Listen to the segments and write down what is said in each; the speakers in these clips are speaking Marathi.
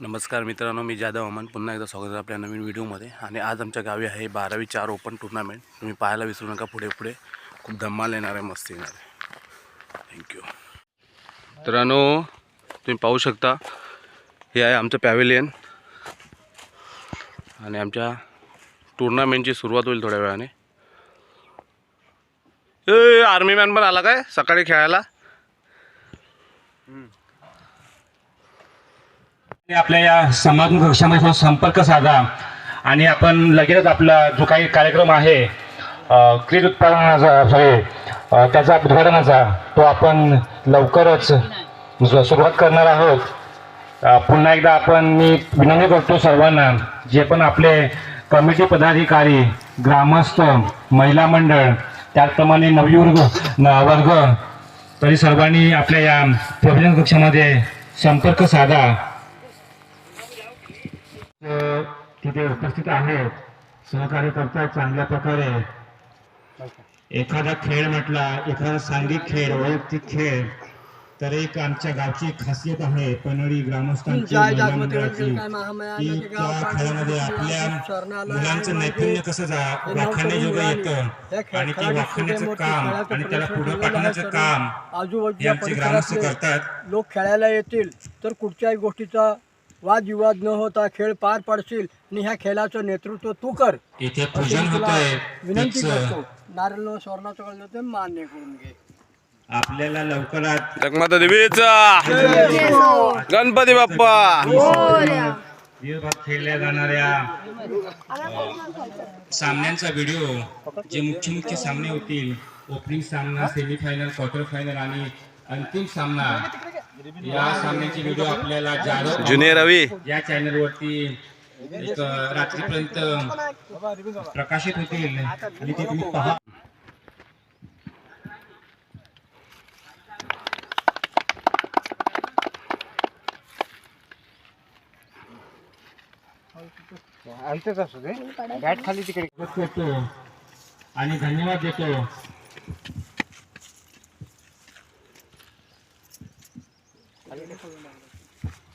नमस्कार मित्रांनो मी जाधव अमन. पुन्हा एकदा स्वागत आहे आपल्या नवीन व्हिडिओमध्ये. आणि आज आमच्या गावी आहे बारावी चार ओपन टुर्नामेंट. तुम्ही पाहायला विसरू नका पुढे पुढे खूप धम्माल येणार आहे मस्त येणार. आहे थँक्यू मित्रांनो तुम्ही पाहू शकता हे आहे आमचं पॅवेलियन आणि आमच्या टुर्नामेंटची सुरुवात होईल थोड्या वेळाने. ए आर्मी मॅन पण आला काय? सकाळी खेळायला? आपल्या या समाज कक्षामध्ये संपर्क साधा आणि आपण लगेचच आपला जो काही कार्यक्रम आहे क्रीड उत्पादनाचा सॉरी त्याचा उद्घाटनाचा तो आपण लवकरच सुरुवात करणार आहोत. पुन्हा एकदा आपण मी विनंती करतो सर्वांना जे पण आपले कमिटी पदाधिकारी ग्रामस्थ महिला मंडळ त्याचप्रमाणे नवयुवर्ग न- वर्ग तरी सर्वांनी आपल्या या प्रबोधन कक्षामध्ये संपर्क साधा. तिथे उपस्थित आहेत सहकार्य करतात चांगल्या प्रकारे. एखादा खेळ म्हटला एखादा सांघिक खेळ वैयक्तिक खेळ तर एक आमच्या गावची खासियत आहे पनळी ग्रामस्थांची खेळामध्ये आपल्या मुलांचं नैपुण्य कसं जा वाखाणण्याजोगं येतं. आणि ते वाखाणण्याचं काम आणि त्याला पुढे पाठवण्याचं काम आमचे ग्रामस्थ करतात. लोक खेळायला येतील. तर कुठच्याही गोष्टीचा वादविवाद न होता खेळ पार पाडशील आणि ह्या खेळाचं नेतृत्व तू कर. इथे पूजन होतंय. विनंती करतो. नारळ स्वर्णाचं कळलं ते मान्य करून घे. आपल्याला लवकरात जगमाता देवीचा! गणपती बाप्पा! दिवसभर खेळल्या जाणाऱ्या सामन्यांचा व्हिडिओ जे मुख्य मुख्य सामने होतील. ओपनिंग सामना सेमीफायनल क्वार्टर फायनल आणि अंतिम सामना. या सामन्याचे व्हिडिओ आपल्याला जाधव जुनियर रवी. या चॅनलवरती एक अ, रात्रीपर्यंत प्रकाशित होतील आणि ते तुम्ही पहा. करतो आणि धन्यवाद देतो.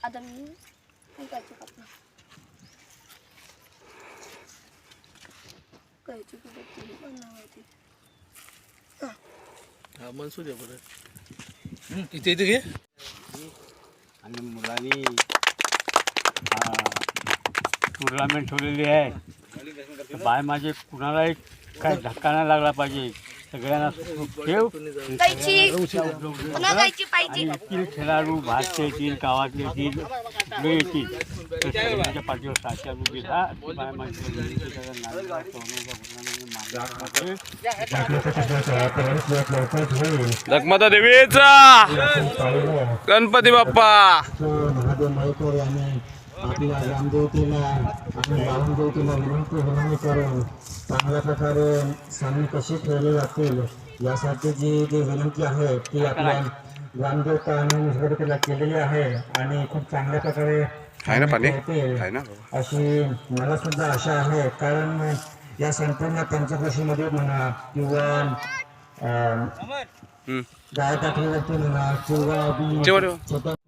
आता मी कैची कापणार कैची कुठे केली पण नाही माहिती इथे इथे घे. आणि मुलांनी टुर्नामेंट ठेवलेली आहे. बाय माझे कुणालाही काय धक्का नाही लागला पाहिजे. सगळ्यांना ठेव. आणि येथील खेळाडू भारतीय येतील गावातले येतील सगळे येतील. तर सगळ्यांच्या पाठीवर साच्या उभी राहा. देवीचा. गणपती बाप्पा. आपल्या ग्रामदेवतेला आणि बावनदेवतेला विनंती विनंती करून चांगल्या प्रकारे सामने कसे खेळले जातील यासाठी जी जी विनंती आहे ती आपल्या ग्रामदेवता आणि निसर्गदेवतेला केलेली आहे आणि खूप चांगल्या प्रकारे आहे ना पाणी? होतील. आहे ना? अशी मला सुद्धा आशा आहे. कारण या संपूर्ण पंचक्रोशीमध्ये म्हणा किंवा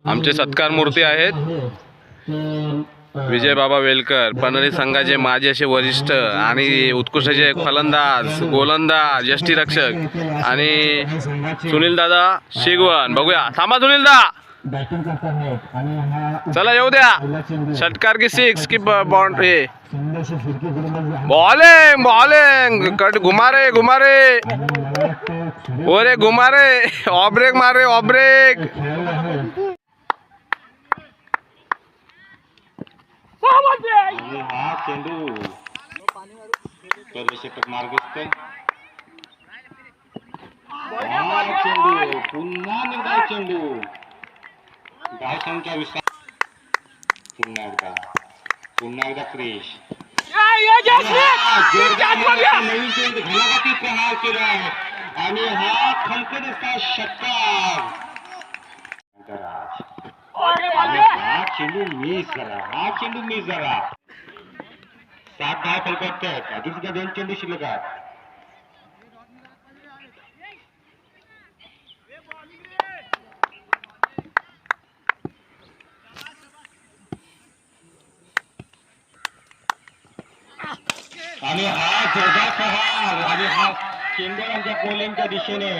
आमचे सत्कार मूर्ती आहेत. विजय बाबा वेलकर पनरी संघाचे माजी असे वरिष्ठ आणि उत्कृष्टचे फलंदाज गोलंदाज यष्टीरक्षक आणि सुनील दादा शिगवण बघूया. थांबा सुनील दा. चला येऊ द्या. षटकार की सिक्स की बॉन्ड हे. बॉलिंग बॉलिंग कट घुमारे घुमारे ओरे घुमारे ओ रे ऑब्रेक मारे ऑब्रेक खेळाडू आहे आणि हा चेंडू. मार्गस्थ. हा चेंडू. पुन्हा एकदा चेंडू. पुन्हा एकदा. पुन्हा एकदा क्रेश नवीन चेंडू घनाघाती प्रहार केला आणि हा खलकत असता षटकार. चेंडू मिस झाला हा चेंडू मिस झाला सात दहा फलकात आधी सुद्धा दोन चेंडू शिल्लक आहेत. आणि हा जोडा पहा. आणि हा चेंडू आमच्या कोलिंगच्या दिशेने.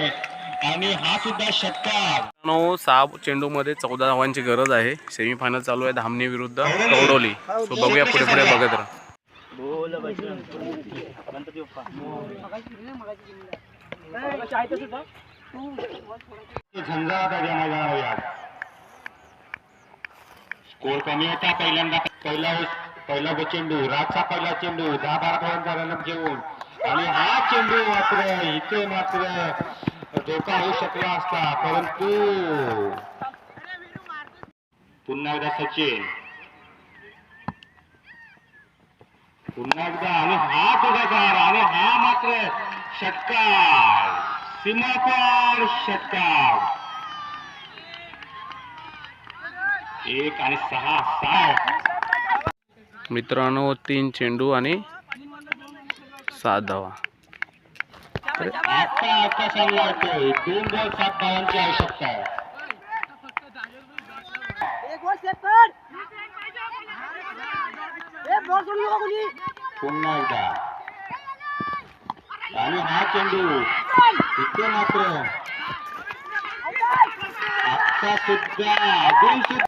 आणि हा सुद्धा षटकार. नो सहा चेंडूमध्ये चौदा धावांची गरज आहे. सेमीफायनल चालू आहे धामणी विरुद्ध कवडोली सो बघूया पुढे पुढे बघत राहा. स्कोर कमी होता पहिल्यांदा. पहिला पहिला गो चेंडू राजचा पहिला चेंडू दहा बारा धावांचा रनअप घेऊन. आणि हा चेंडू मात्र इथे मात्र धोका होऊ शकला असता परंतु पुन्हा एकदा सचिन. पुन्हा एकदा आणि हा पुढाकार आणि हा मात्र षटकार सीमापार षटकार. एक आणि सहा सहा मित्रांनो तीन चेंडू आणि सात धावा. दोन बॉल सात धावांची आवश्यकता आहे पुन्हा एकदा. आणि हा चेंडू इथे मात्र आता सुद्धा अजून सुद्धा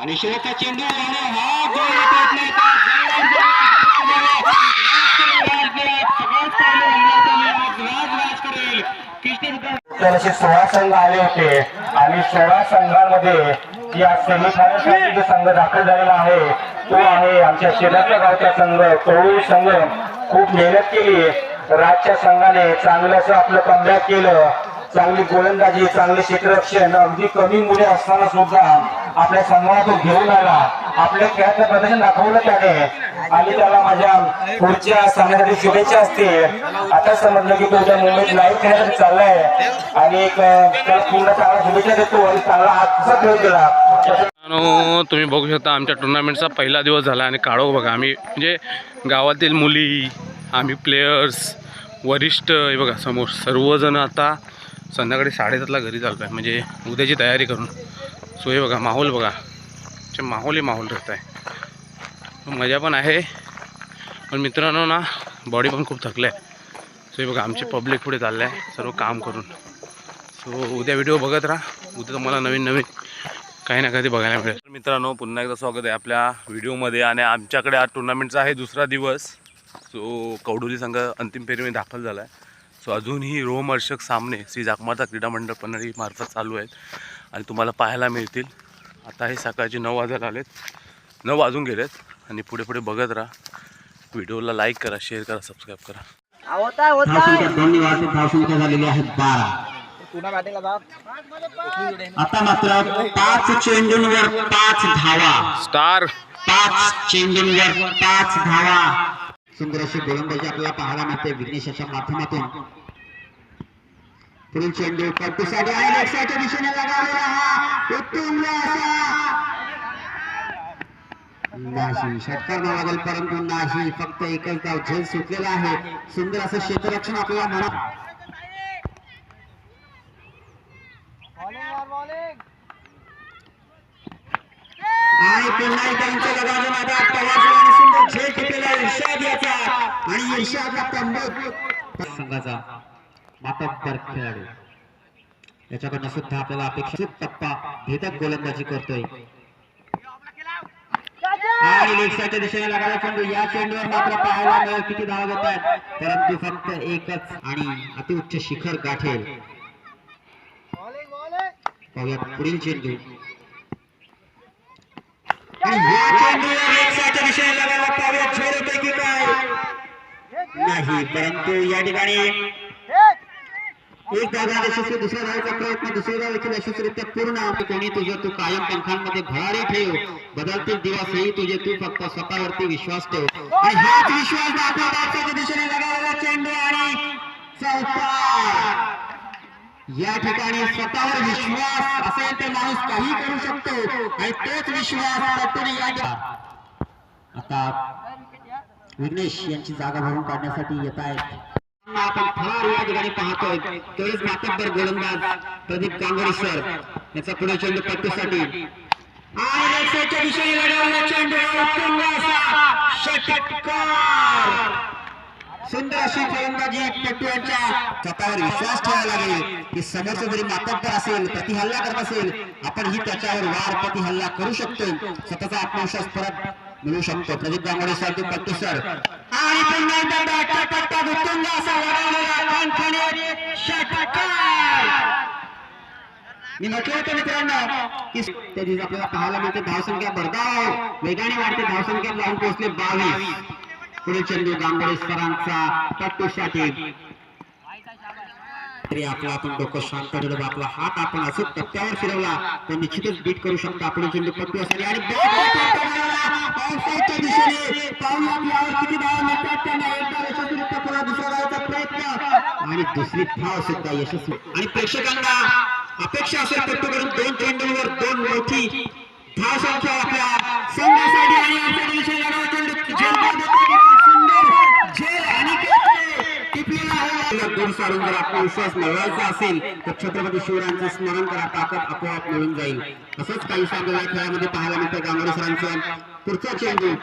आणि शेवटचा चेंडू आणि हा गोल प्रयत्न असे सोळा संघ आले होते. आणि सोळा संघांमध्ये या सेमीफायनल जो संघ दाखल झालेला आहे तो आहे आमच्या शेजारच्या गावचा संघ. कळू संघ खूप मेहनत केली. राजच्या संघाने चांगलं असं आपलं कमबॅक केलं. चांगली गोलंदाजी चांगले क्षेत्ररक्षण अगदी कमी मुले असताना सुद्धा आपल्या संघाला तो घेऊन आला. आपल्या खेळाचं प्रदर्शन दाखवलं त्याने. आणि त्याला माझ्या पुढच्या सामन्यासाठी शुभेच्छा असतील आता समजलं की तो उद्या मुंबईत लाईव्ह खेळण्यासाठी चाललाय. आणि एक त्याला पूर्ण चांगला शुभेच्छा देतो आणि चांगला आजचा खेळ केला. तुम्ही बघू शकता आमच्या टुर्नामेंटचा पहिला दिवस झाला आणि काढो बघा. आम्ही म्हणजे गावातील मुली आम्ही प्लेयर्स वरिष्ठ हे बघा समोर सर्वजण आता संध्याकाळी साडेसातला घरी चालतो आहे म्हणजे उद्याची तयारी करून. सोय बघा माहोल बघा. चे माहोल माहोल राहत आहे मजा पण आहे. पण मित्रांनो ना बॉडी पण खूप थकलं आहे सो हे बघा आमची पब्लिक पुढे चाललं आहे सर्व काम करून. सो उद्या व्हिडिओ बघत राहा. उद्या तुम्हाला नवीन नवीन काही ना काही बघायला मिळेल. मित्रांनो पुन्हा एकदा स्वागत आहे आपल्या व्हिडिओमध्ये आणि आमच्याकडे आज टुर्नामेंटचा आहे दुसरा दिवस. सो कौडुली संघ अंतिम फेरीमध्ये दाखल झाला आहे सो अजूनही रोमहर्षक सामने श्री जाकमाता क्रीडा मंडळ पन्हाळी मार्फत चालू आहेत आणि तुम्हाला पाहायला मिळतील. आता हे सकाळचे नऊ वाजायला आलेत. नऊ वाजून गेलेत आणि पुढे पुढे बघत राहा. व्हिडिओला लाईक करा शेअर करा सबस्क्राईब करा. झालेली आहे बारा. आता मात्र पाच चेंडूंवर पाच धावा. स्टार. पाच चेंडूंवर पाच धावा. सुंदर अशी गोलंदाजी आपल्याला पाहायला मिळते विघ्नेशाच्या माध्यमातून. पुढील चेंडू पट्टूसाठी आणि लेफ्टच्या दिशेने लगावलेला हा उत्तुंग असा नाही षटकार लागेल परंतु नाही फक्त एकच धाव झेल सुटलेला आहे. सुंदर असं क्षेत्ररक्षण आपल्याला म्हणा. आणि पुन्हा त्यांच्या उंच लगावले मात्र आणि सुंदर झेल घेतलेला आहे. संघाचा मातब्बर खेळाडू. याच्याकडनं सुद्धा आपल्याला अपेक्षित टप्पा भेदक गोलंदाजी करतोय. आणि लेफ्टच्या दिशेने लागला चेंडू या चेंडूवर मात्र पाहायला मिळेल. किती धाव घेत आहेत? परंतु फक्त एकच आणि अतिउच्च शिखर गाठेल. पाहूयात पुढील चेंडू. आणि या चेंडूवर लेफ्टच्या दिशेने लागायला पाहूयात. झेल काय? नाही परंतु या ठिकाणी एक धागा यशस्वी दुसऱ्या धावेचा प्रयत्न दुसरी धाव देखील यशस्वीरित्या पूर्ण कोणी तुझं तू कायम पंखांमध्ये भरारी ठेव. बदलतील दिवसही तुझे तू फक्त स्वतःवरती विश्वास ठेव. आणि हाच विश्वास दाखवण्याच्या दिशेने लगावला चेंडू आणि चौकार. या ठिकाणी स्वतःवर विश्वास असेल तर माणूस काही करू शकतो आणि तोच विश्वास या आता विघ्नेश यांची जागा भरून काढण्यासाठी येत आहेत. आपण फार या ठिकाणी पाहतोय. तेवढेच मातब्बर गोलंदाज प्रदीप कांगोरी सर याचा पुढे चेंडू पट्टीसाठी. आणि दिशेने लढवला चेंडू षटकार. सुंदर अशी फलंदाजी पटूच्या स्वतःवर विश्वास ठेवावा लागेल. की समोरचा जरी मातब्बर असेल प्रति हल्ला करत असेल आपण ही त्याच्यावर वार प्रति हल्ला करू शकतो स्वतःचा आत्मविश्वास परत मिळू शकतो. प्रदीप गांगोडे साठी पट्टू सर. आणि पुन्हा एकदा बॅटचा पट्टा असा खणखणीत षटकार. मी म्हटलं होतं मित्रांनो की त्या दिवशी आपल्याला पाहायला मिळते. धावसंख्या भरधाव. वेगाने वाढते धावसंख्या. लावून पोहोचले बावीस. पुढे चंदू गांगोळे सरांचा पट्टूसाठी तरी आपला आपण डोकं शांत ठेवलं आपला हात आपण असं टप्प्यावर फिरवला तर निश्चितच बीट करू शकतो आपले चेंडू पट्टू असेल आणि पावसाच्या दिशेने. पाऊल आपल्यावर किती धावा मिळतात त्यांना एकदा यशस्वीरित्या पुन्हा दुसरा प्रयत्न. आणि दुसरी धाव सुद्धा यशस्वी. आणि प्रेक्षकांना अपेक्षा असेल पट्टूकडून दोन चेंडूवर दोन मोठी धाव संख्या आपल्या संघासाठी आणि आमच्या दिवशी लढवतो सारून जर आत्मविश्वास मिळवायचा असेल तर छत्रपती शिवरायांचं स्मरण करा ताकद आपोआप मिळून जाईल असंच काही आपल्याला खेळामध्ये पाहायला मिळतं गांगोडे सरांचं पुढचा चेंडू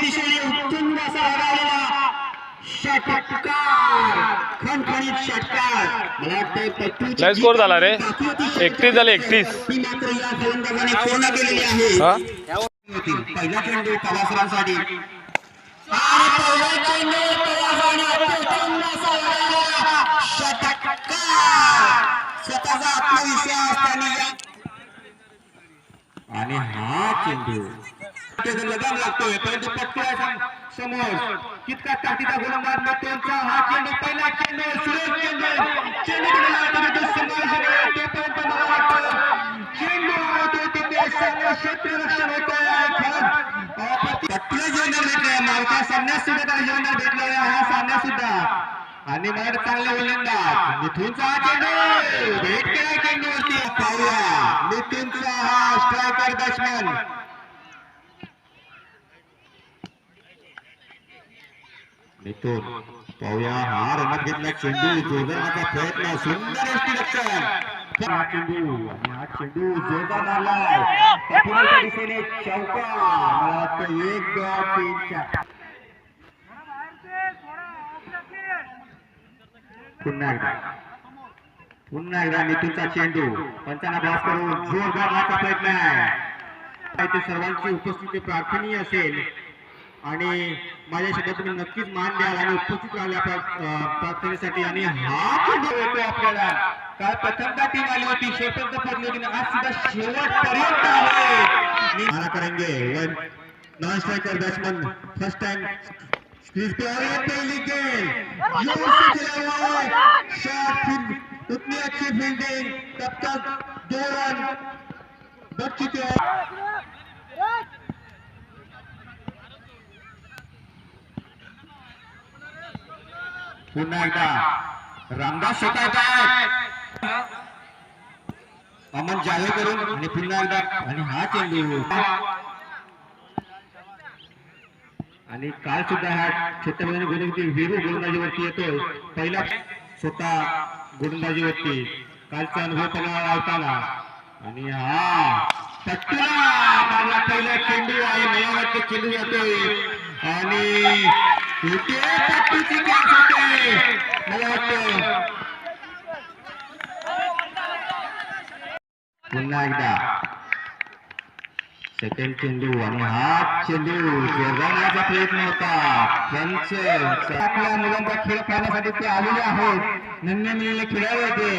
दिशेने उत्तुंग असा लगावलेला षटकार स्कोर झाला रे. 31 झाले, 31. ती मात्र या फलंदाजाने पूर्ण केलेली आहे? होतील. पहिला चेंडू तवासरांसाठी स्वतःचा आत्मविश्वास त्यांनी आणि हा चेंडू. लगाम लागतोय. परंतु पट्टू समोर. कितका ताकदीचा गोलंदाज मॅथ्यूचा हा चेंडू पहिला चेंडू सुरेश चेंडू. चेंडू समोर आहे, ते पर्यंत मला वाटतं चेंडू होतो तिथे सर्व क्षेत्ररक्षण होतं आणि खरंच पट्टूला जीवनात भेटलंय मावच्या सामन्यात सुद्धा त्याला जीवनात भेटलेला आहे. हा सामना सुद्धा. आणि मग चांगले गोलंदाज मिथूनचा चेंडू भेट केला चेंडूवरती पाहूया. मिथूनचा हा स्ट्रायकर बॅट्समॅन मिथून पाहूया. हा रमत घेतला चेंडू. जोरदारचा प्रयत्न. सुंदर असतील चेंडू हा. चेंडू जोरदार पाठीमागच्या दिशेने चौका. मला वाटतं एक दोन तीन चार पुन्हा एकदा. पुन्हा एकदा नितीनचा चेंडू. पंचांना बॉस करून जोरदार मारचा प्रयत्न आहे. सर्वांची उपस्थिती प्रार्थनीय असेल. आणि माझ्या शब्दात तुम्ही नक्कीच मान द्याल आणि उपस्थित राहाल आपल्या अं, प्रार्थनेसाठी. आणि हा चेंडू येतो आपल्याला. टीम आली आज सुद्धा शेवटपर्यंत मारा करेंगे non striker batsman first time crease पे और ये पहली गेंद ज़ोर से चला हुआ शॉट फिर उतनी अच्छी फील्डिंग तब तक दो रन बच चुके हैं पुन्हा एकदा. रामदास शेकाळकर अमन जावे करून आणि पुन्हा एकदा आणि हा चेंडू आणि काल सुद्धा हा छत्रपती गोलंदाजी वीरू गोलंदाजीवरती येतोय पहिला स्वतः गोलंदाजीवरती. कालचा अनुभव त्याला लावताना. आणि हा पट्टूला मारला पहिला चेंडू आहे. मला चेंडू जातोय आणि मला वाटतं पुन्हा एकदा. सेकंड चेंडू आणि हा चेंडू. जोरदारचा प्रयत्न होता. पंच आपल्या मुलांचा खेळ पाहण्यासाठी ते आलेले आहेत. नन्हे मुलीने खेळावे होते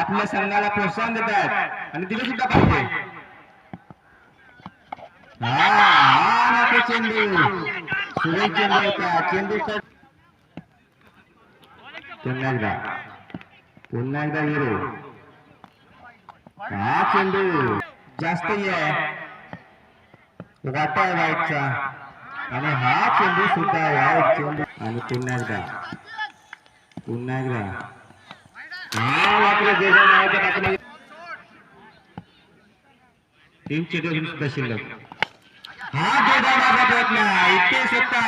आपल्या संघाला प्रोत्साहन देतात. आणि दिले सुद्धा पाहिजे. हा चेंडू सुरेश चेंडू. होता चेंडूचा पुन्हा एकदा. पुन्हा एकदा हिरो हा चेंडू. जास्त आहे वाटा वाईटचा आणि हा चेंडू सुद्धा वाईट चेंडू. आणि पुन्हा एकदा. पुन्हा एकदा. हा मात्र जे नावाच्या पाठीमागे तीन चेंडू सुद्धा शिल्लक. हा जोरदार प्रयत्न इथे सुद्धा.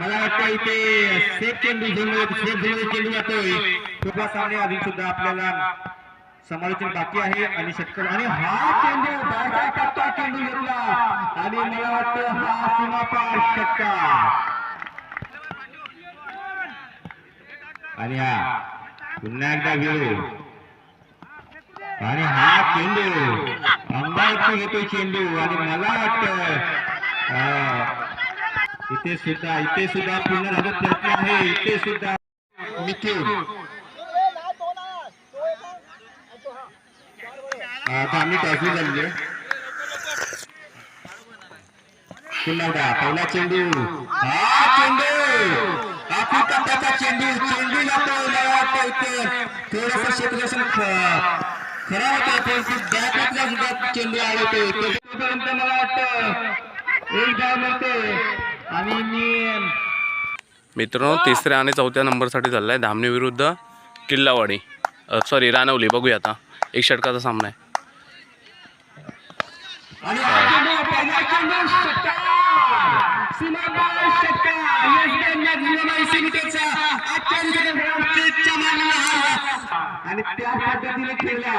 मला वाटतं इथे सेफ चेंडू झेंडू सेफ झेंडू चेंडू जातोय. कृपा सामने अजून सुद्धा आपल्याला समालोचन बाकी आहे आणि षटकार आणि हा चेंडू बाहेरचा टाकतो चेंडू घेतला आणि मला वाटतं हा सीमापार षटकार आणि हा पुन्हा एकदा वेळू आणि हा चेंडू अंबावरती घेतोय चेंडू. आणि मला वाटतं इथे सुद्धा इथे सुद्धा पुन्हा झाला प्रयत्न आहे. इथे सुद्धा मिथून. आता आम्ही टॅफी झाली पुन्हा एकदा पहिला चेंडू. हा चेंडू. आपली कप्प्याचा चेंडू. चेंडू जातो मला वाटतं इथे थोडस क्षेत्ररक्षण खरा होता परंतु बॅटला सुद्धा चेंडू आवडतो पर्यंत मला वाटतं एक धाव मिळते. आणि मी मित्रांनो तिसऱ्या आणि चौथ्या नंबरसाठी चालला आहे धामणी विरुद्ध किल्लावाडी. सॉरी रानवली. बघूया आता. एक षटकाचा सामना आहे आणि हा चेंडू पहिला चेंडू षटकार सीमापार षटकार येस बँक निलमाई सिमिटेचा आजच्या दिवसाचा मानला हा आणि त्या पद्धतीने खेळला.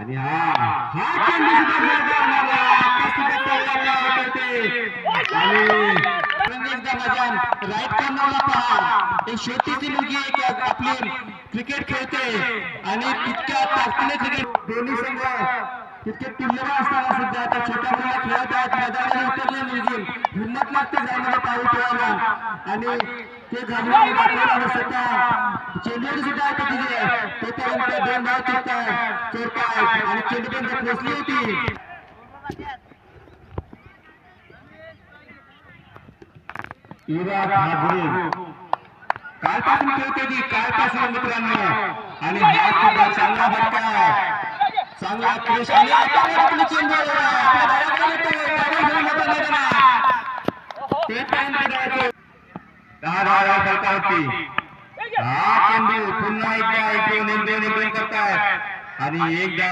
आणि हा हा चेंडू सुद्धा करते. आणि राईट कॉर्नरला पहा. एक छोटीशी मुलगी एक आपली क्रिकेट खेळते. आणि इतक्या ताकदीने क्रिकेट दोन्ही संघ इतके पिल्लर असताना सुद्धा आता छोट्या मुलीला खेळत आहेत. मैदानावर उतरले निघून हिंमत लागते ग्राउंडमध्ये पाऊल ठेवायला आणि ते घालून दाखवलं स्वतः चेंडूवर सुद्धा आहे तिथे. तोपर्यंत दोन धाव चोरत चोरतायत आणि चेंडू चेंडूपर्यंत पोचली होती. युवराज हागरे कालपासून खेळतो ती कालपासून मित्रांनो. आणि हा सुद्धा चांगला भटका चांगला क्रेश आणि आता आपली चेंडू आहे. आपल्या भागाकडे येतोय. त्यावर घेऊन जातो मैदानात. ते टाइम करायचं दहा दहा दहा फलकावरती हा चेंडू पुन्हा एकदा एक दोन एक दोन एक दोन करतायत आणि एकदा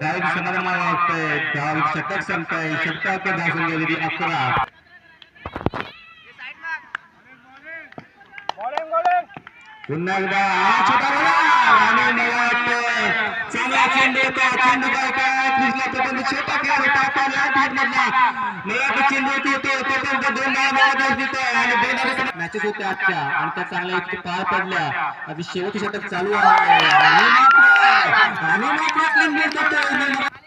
दहा समाधान मला वाटतंय दहा षटक संपताय षटकात घासून गेलेली अकरा पुन्हा एकदा आणि चांगला चेंडू होता चेंडू काय काय छोटा खेळ होता लाट मधला चेंडू होती होतो तोपर्यंत दोन डाव आणि दोन मॅचेस होत्या आजच्या आणि त्या चांगल्या इतके पार पडल्या आधी शेवटी षटक चालू आहे आणि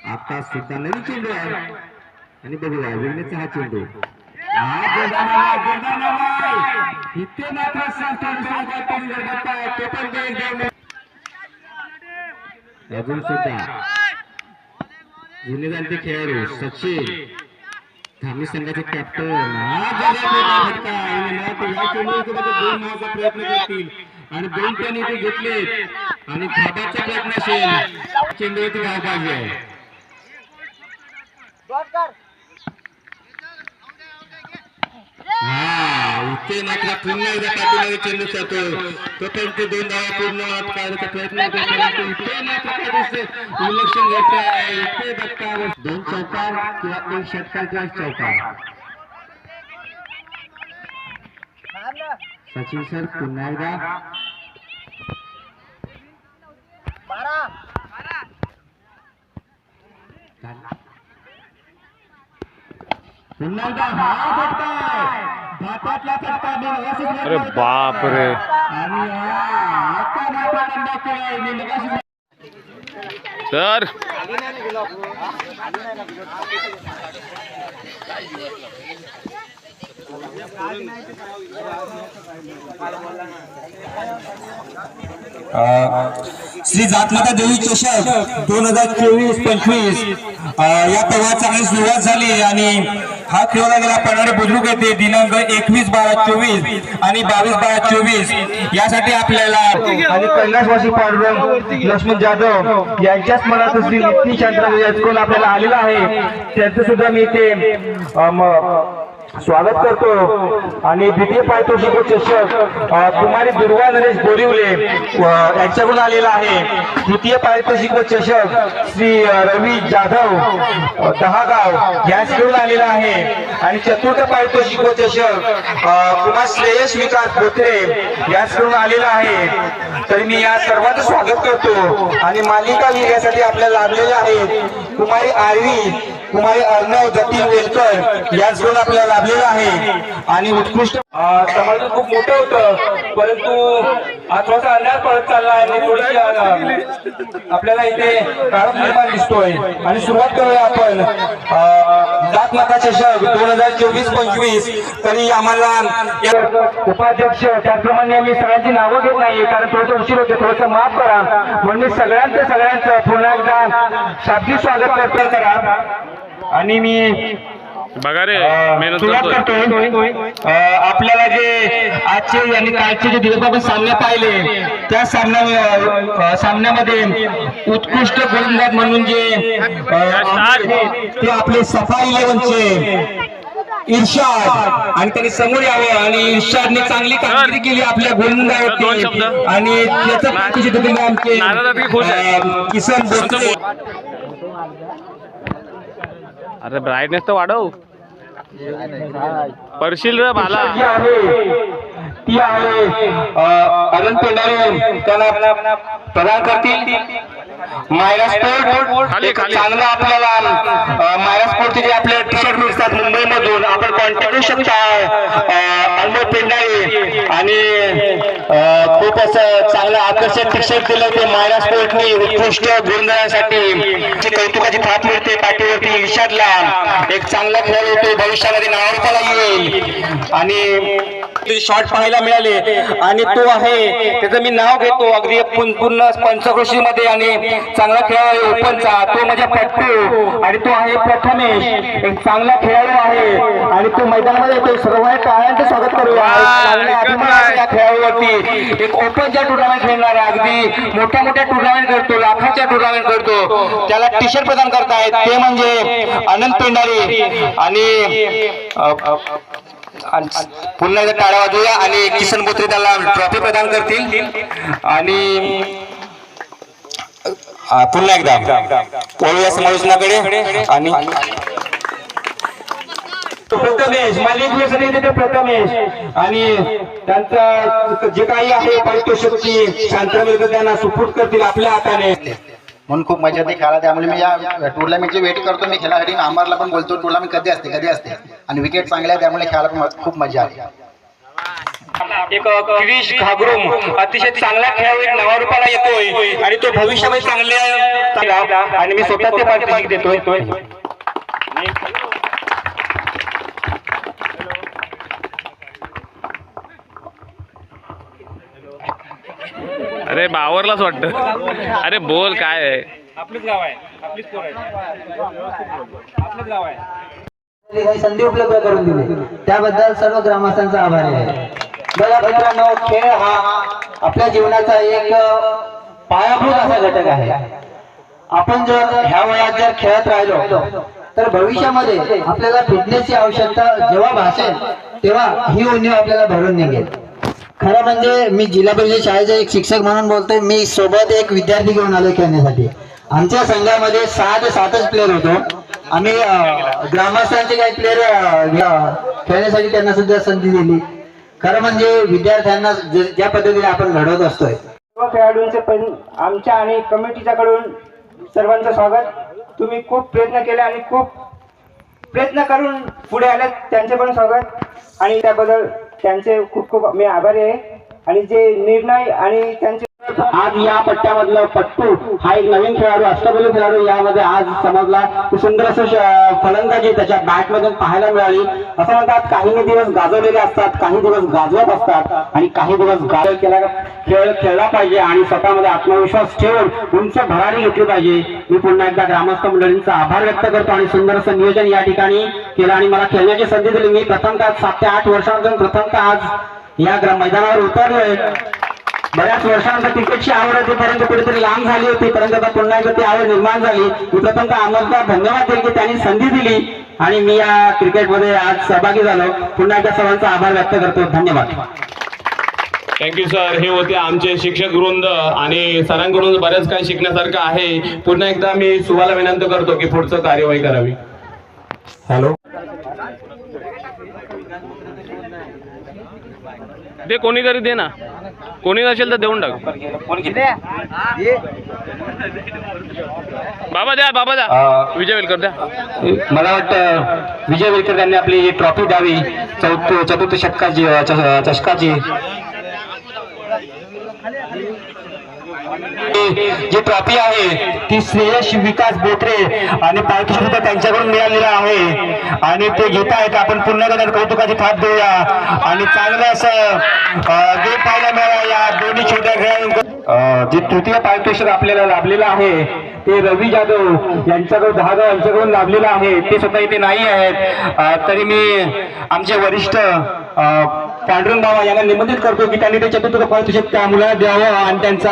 आता सुद्धा नवीन चेंडू आहे आणि बघूया विघ्नेचा हा चेंडू इथे मात्र संस्था तो पण अजून सुद्धा जाणते खेळाडू सचिन धामी संघाचे कॅप्टन दोन प्रयत्न करतील. आणि दोन त्यांनी ते घेतलेत. आणि धाबाचा प्रयत्न असेल चेंडूवरती धाव पाहिजे हा. इथे मात्र पुन्हा एकदा पाठीमागे चेंडू जातो तोपर्यंत दोन धावा पूर्ण काढण्याचा प्रयत्न करतो परंतु मात्र काय दिसते विलक्षण घडत आहे. इथे बघता दोन चौकार किंवा एक षटकार किंवा चौकार. सचिन सर पुन्हा एकदा. पुन्हा एकदा. हा फटका अरे बाप रे तर श्री जातमाता देवी चषक दोन हजार चोवीस पंचवीस. या तेव्हा चांगली सुरुवात झाली आणि हा खेळला गेला. पन्हाळे बुजुर्ग येथे दिनांक एकवीस बारा चोवीस आणि बावीस बारा चोवीस यासाठी आपल्याला आणि कैलासवासी पांडुरंग लक्ष्मण जाधव यांच्याच मनात श्री नितीन चंद्र आपल्याला आलेला आहे. त्यांचं सुद्धा मी ते स्वागत करतो. आणि द्वितीय पारितोषिक चषक कुमारी दुर्गा नरेश बोरिवले यांच्याकडून आलेला आहे. द्वितीय पारितोषिक व चषक श्री रवी जाधव दहागाव दहागाव घेऊन आलेला आहे. आणि चतुर्थ पारितोषिक व चषक कुमार श्रेयस विकास बोत्रे घेऊन आलेला आहे. तर मी या सर्वांचं स्वागत करतो. आणि मालिका यासाठी आपल्याला लाभलेल्या आहेत कुमारी आरवी कुमारी अर्णव जतीन वेलकर याचकडून आपल्याला लाभलेलं आहे. आणि उत्कृष्ट अं, समाजात खूप मोठं होतं परंतु आज थोडासा अंदाज पडत चालला आहे आणि थोडीशी अं, आपल्याला इथे प्रारंभ निर्माण दिसतोय. आणि सुरुवात करूया आपण. जात माता चषक दोन हजार चोवीस पंचवीस तरी आम्हाला या- उपाध्यक्ष त्याचप्रमाणे मी सगळ्यांची नावं घेत नाही कारण थोडंसं उशीर होते थोडंसं माफ करा. म्हणून मी सगळ्यांचं सगळ्यांचं पुन्हा एकदा शाब्दिक स्वागत करतो करा आणि मी बघा रे करतोय. आपल्याला जे आजचे आणि कालचे जे दिवस आपण सामने पाहिले त्या सामन्या सामन्यामध्ये उत्कृष्ट गोलंदाज म्हणून जे ते आपले सफा इलेव्हनचे इर्षाद आणि त्यांनी समोर यावं आणि इर्षादने चांगली कामगिरी केली आपल्या गोलंदाजावरती. आणि त्याचं आमचे किसन अरे ब्राईटनेस तर वाढव. परशील रे आहे. ती आहे. अनंत पेंडारे त्यांना प्रदान करतील. चांगला आपल्याला जे आपले टी शर्ट मिळतात मुंबईमधून आपण कॉन्टॅक्ट करू शकता. अ, अनंत पेंडारे आणि अ, खूप असं चांगलं आकर्षक शर्ट दिलं ते मायरा स्पोर्टनी उत्कृष्ट जी कौतुकाची थाप मिळते पाठीवरती इर्षादला एक चांगला खेळाडू तो भविष्यामध्ये नावारूपाला येईल. आणि शॉट पाहायला मिळाले. आणि तो आहे त्याचं मी नाव घेतो अगदी पूर्ण- पंचक्रोशी मध्ये आणि चांगला खेळाडू ओपनचा. तो म्हणजे पट्टू आणि तो आहे प्रथमेश. एक चांगला खेळाडू आहे. आणि तो मैदानामध्ये येतो सर्व टाळ्यांचं स्वागत करूया. खेळाडूवरती. एक ओपनच्या टुर्नामेंट खेळणार आहे अगदी मोठ्या मोठ्या टुर्नामेंट करतो लाखाच्या टुर्नामेंट करतो त्याला टी शर्ट प्रदान करतायत. ते म्हणजे अनंत पेंडारी आणि पुन्हा एकदा टाळ्या वाजूया आणि किसन बोत्रे त्याला ट्रॉफी प्रदान करतील. आणि पुन्हा एकदा वळूया समालोचनाकडे. आणि प्रथमेश मालिक व्यसनी तिथे प्रथमेश. आणि त्यांचा जे काही आहे पारितोषिक शांतमित्र त्यांना सुपूर्द करतील आपल्या हाताने. म्हणून खूप मजा येते खेळायला त्यामुळे मी या टुर्नामेंटची वेट करतो मी खेळासाठी अमरला पण बोलतो. टुर्नामेंट कधी असते कधी असते. आणि विकेट चांगले आहे त्यामुळे खेळायला पण म- खूप मजा आली. एक क्रिश घागरुम अतिशय चांगला खेळाडू एक नावारूपाला येतोय. आणि तो भविष्यामध्ये चांगले. आणि मी स्वतः ते पारितोषिक देतोय. अरे बावरलाच वाटतं. अरे बोल काय आहे? आपलंच गाव आहे. आपलीच पोर आहे आपलंच गाव आहे. काही संधी उपलब्ध करून दिली. त्याबद्दल सर्व ग्रामस्थांचा आभारी आहे. बघा मित्रांनो खेळ हा आपल्या जीवनाचा एक पायाभूत असा घटक आहे. आपण जर ह्या वयात जर खेळत राहिलो तर भविष्यामध्ये आपल्याला फिटनेसची आवश्यकता जेव्हा भासेल तेव्हा ही उणीव आपल्याला भरून निघेल. खरं म्हणजे मी जिल्हा परिषद शाळेचा एक शिक्षक म्हणून बोलतोय. मी सोबत एक विद्यार्थी घेऊन आलो खेळण्यासाठी. आमच्या संघामध्ये सहा ते सातच प्लेअर होतो. आम्ही ग्रामस्थांचे काही प्लेअर खेळण्यासाठी त्यांना सुद्धा संधी दिली. खरं म्हणजे विद्यार्थ्यांना ज्या पद्धतीने आपण घडवत असतोय. सर्व खेळाडूंचे पण आमच्या आणि कमिटीच्याकडून सर्वांचं स्वागत. तुम्ही खूप प्रयत्न केले आणि खूप प्रयत्न करून पुढे आले त्यांचे पण स्वागत. आणि त्याबद्दल त्यांचे खूप खूप मी आभारी आहे. आणि जे निर्णय आणि त्यांचे आज या पट्ट्यामधलं पट्टू हा एक नवीन खेळाडू अष्टबली खेळाडू यामध्ये आज समजला. सुंदर असं फलंदाजी त्याच्या बॅटमधून पाहायला मिळाली. असं म्हणतात काही दिवस गाजवलेले असतात काही दिवस गाजवत असतात आणि काही दिवस गाजव केला खेळ खेळला पाहिजे आणि स्वतःमध्ये आत्मविश्वास ठेवून उंच भरारी घेतली पाहिजे. मी पुन्हा एकदा ग्रामस्थ मंडळींचा आभार व्यक्त करतो आणि सुंदर असं नियोजन या ठिकाणी केलं आणि मला खेळण्याची संधी दिली. मी प्रथमतः सात ते आठ वर्षांपासून प्रथमतः आज या मैदानावर उतरलोय. बऱ्याच वर्षानंतर क्रिकेटची आवड होती परंतु कुठेतरी लांब झाली होती परंतु आता पुन्हा एकदा ती आवड निर्माण झाली. मी प्रथमतः अमोलला धन्यवाद देईल की त्यांनी संधी दिली आणि मी या क्रिकेटमध्ये आज सहभागी झालो. पुन्हा एकदा सर्वांचा आभार व्यक्त करतो. धन्यवाद. थँक्यू सर हे होते आमचे शिक्षक वृंद आणि सरांकडून बऱ्याच काही शिकण्यासारखं आहे. पुन्हा एकदा मी सुवाला विनंती करतो की पुढचं कार्यवाही करावी. हॅलो. दे कोणीतरी दे ना. कोणी नसेल तर देऊन टाक. बाबा द्या बाबा द्या. विजय वेलकर द्या. मला वाटतं विजय विलकर यांनी आपली ट्रॉफी द्यावी. चौथ चतुर्थ षटकाची चषकाची. जी ट्रॉफी आहे ती श्रेयश विकास बोत्रे आणि पालखी सुद्धा त्यांच्याकडून मिळालेला आहे. आणि ते घेत आहेत. आपण पुन्हा त्यांना कौतुकाची थाप देऊया. आणि चांगलं असं गेम पाहायला मिळाला या दोन्ही छोट्या खेळाडूंकडून. जे तृतीय पारितोषिक आपल्याला लाभलेलं आहे ते रवी जाधव यांच्याकडून दहागाव यांच्याकडून लाभलेलं आहे. ते स्वतः इथे नाही आहेत. तरी मी आमचे वरिष्ठ पांडुरंग बाबा यांना निमंत्रित करतो की त्यांनी ते चतुर्थ पारितोषिक त्या मुलाला द्यावं आणि त्यांचा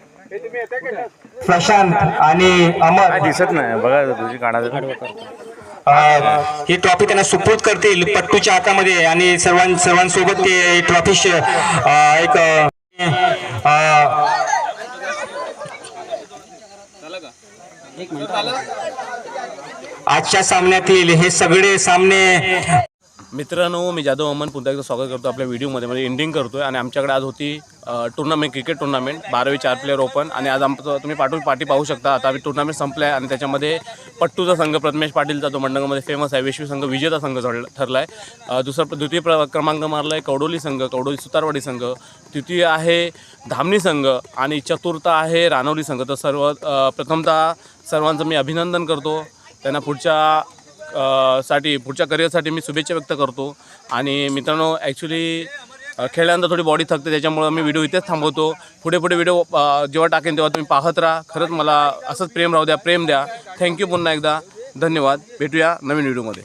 प्रशांत आणि अमर. दिसत नाही. बघा तुझी ही ट्रॉफी त्यांना सुपूर्द करतील पट्टूच्या हातामध्ये आणि सर्वां सर्वांसोबत ते ट्रॉफी एक आजच्या सामन्यातील हे सगळे सामने मित्रांनो मी जाधव अमन पुन्हा एकदा स्वागत करतो आपल्या व्हिडिओमध्ये. म्हणजे एंडिंग आहे आणि आमच्याकडे आज होती टुर्नामेंट क्रिकेट टुर्नामेंट बारावी चार प्लेअर ओपन आणि आज आमचं तुम्ही पाठवून पाठी पाहू शकता. आता आम्ही टुर्नामेंट संपलं आहे आणि त्याच्यामध्ये पट्टूचा संघ प्रथमेश पाटीलचा तो मंडळामध्ये फेमस आहे विश्व संघ विजेता संघ ठरला ठरला आहे दुसरा द्वितीय प्र क्रमांक मारला आहे कवडोली संघ कवडोली सुतारवाडी संघ. तृतीय आहे धामणी संघ आणि चतुर्थ आहे रानवली संघ. तर सर्व प्रथमतः सर्वांचं मी अभिनंदन करतो. त्यांना पुढच्या साठी पुढच्या करिअरसाठी मी शुभेच्छा व्यक्त करतो. आणि मित्रांनो ॲक्च्युली खेळल्यानंतर थोडी बॉडी थकते त्याच्यामुळं मी व्हिडिओ इथेच थांबवतो. पुढे पुढे व्हिडिओ जेव्हा टाकेन तेव्हा तुम्ही पाहत राहा. खरंच मला असंच प्रेम राहू द्या प्रेम द्या. थँक्यू पुन्हा एकदा. धन्यवाद. भेटूया नवीन व्हिडिओमध्ये